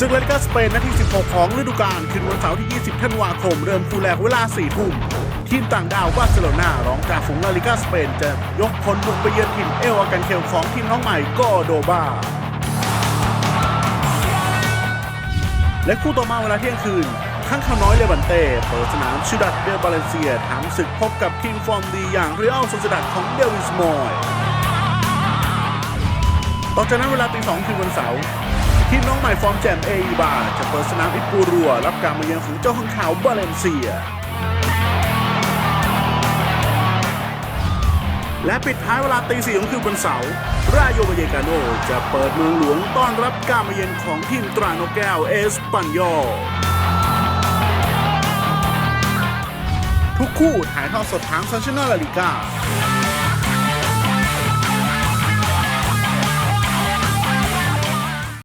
ซึ่งลาลิกาสเปนนัดที่16 ของฤดูกาลคืนวันเสาร์ที่ 20 ธันวาคม เริ่มคู่แรกเวลา 4 ทุ่ม ทีมต่างดาวบาร์เซโลนารองจากฝูงลาลิกาสเปนจะยกพลบุกไปเยือนถิ่นเอลอากันเคลของทีมน้องใหม่โกโดบาและคู่ต่อมาเวลาเที่ยงคืนข้างข่าน้อยเลวันเต้เปิดสนามชูดัดเดลบาเลนเซียถามศึกพบกับทีมฟอร์มดีอย่างเรอัลโซเซดัดของเดวิสมอยต่อจากนั้นเวลาตีสองคืนวันเสาร์ ทีมน้องใหม่ฟอร์มแจมเอีบาจะเปิดสนามอิปูรัว รับการมาเยือนของเจ้าข้างขาวบาเลนเซีย และปิดท้ายเวลาตีสี่ของคืนวันเสาร์ราโยบาเยกาโนจะเปิดเมืองหลวงต้อนรับการมาเยือนของทีมตราโนแก้วเอสปันยอลทุกคู่ถ่ายทอดสดทางซันชน l ลาลิกา